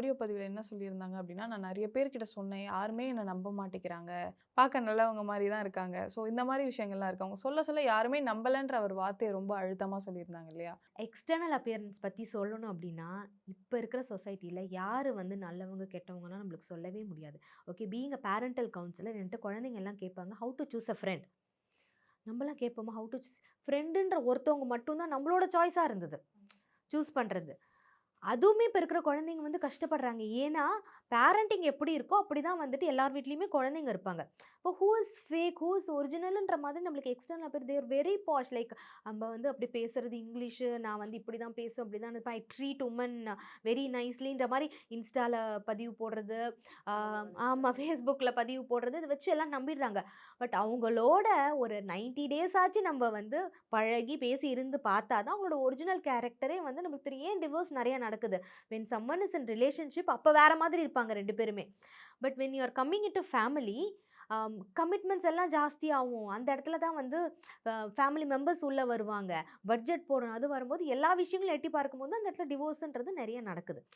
Audio பதிவில் என்ன சொல்லியிருந்தாங்க அப்படின்னா நான் நிறைய பேர்கிட்ட சொன்னேன். யாருமே என்னை நம்ப மாட்டேங்கிறாங்க. பார்க்க நல்லவங்க மாதிரி தான் இருக்காங்க. ஸோ இந்த மாதிரி விஷயங்கள்லாம் இருக்கு. அவங்க சொல்ல சொல்ல யாருமே நம்பலன்ற ஒரு வார்த்தையை ரொம்ப அழுத்தமாக சொல்லியிருந்தாங்க இல்லையா? எக்ஸ்டர்னல் அப்பியரன்ஸ் பற்றி சொல்லணும் அப்படின்னா இப்போ இருக்கிற சொசைட்டியில் யார் வந்து நல்லவங்க கெட்டவங்கலாம் நம்மளுக்கு சொல்லவே முடியாது. Okay being a parental counsellor என்கிட்ட குழந்தைங்க எல்லாம் கேட்பாங்க how to choose a friend நம்மளாம் கேட்போமா ஹவு டு சூஸ் ஃப்ரெண்டுன்ற ஒருத்தவங்க மட்டும்தான் நம்மளோட சாய்ஸாக இருந்தது. சூஸ் பண்ணுறது அதுவுமே இப்போ இருக்கிற குழந்தைங்க வந்து கஷ்டப்படுறாங்க. ஏன்னா பேரண்டிங் எப்படி இருக்கோ அப்படி தான் வந்துட்டு எல்லார் வீட்லேயுமே குழந்தைங்க இருப்பாங்க. இப்போ who is fake who is ஒரிஜினல்ன்ற மாதிரி நம்மளுக்கு எக்ஸ்டர்னல் பேர் தேர் வெரி பாஷ் லைக் நம்ம வந்து அப்படி பேசுறது இங்கிலீஷு நான் வந்து இப்படி தான் பேசுவேன் அப்படி தான் இருப்பேன் ஐ ட்ரீட் உமன் வெரி நைஸ்லின்ற மாதிரி இன்ஸ்டாவில் பதிவு போடுறது ஆமாம் ஃபேஸ்புக்கில் பதிவு போடுறது இதை வச்சு எல்லாம் நம்பிடுறாங்க. பட் அவங்களோட ஒரு நைன்டி டேஸ் ஆச்சு நம்ம வந்து பழகி பேசி இருந்து பார்த்தா தான் அவங்களோட ஒரிஜினல் கேரக்டரே வந்து நம்மளுக்கு தெரியும். ஏன் டிவோர்ஸ் நிறைய நடக்குது. When someone is in relationship அப்போ வேற மாதிரி இருப்பாங்க ரெண்டு பேருமே. But when you are coming in to family commitments எல்லாம் ஜாஸ்தியாகும். அந்த இடத்துல தான் வந்து ஃபேமிலி மெம்பர்ஸ் உள்ளே வருவாங்க. பட்ஜெட் போடணும் அது வரும்போது எல்லா விஷயங்களும் எட்டி பார்க்கும்போது அந்த இடத்துல டிவோர்ஸுன்றது நிறைய நடக்குது.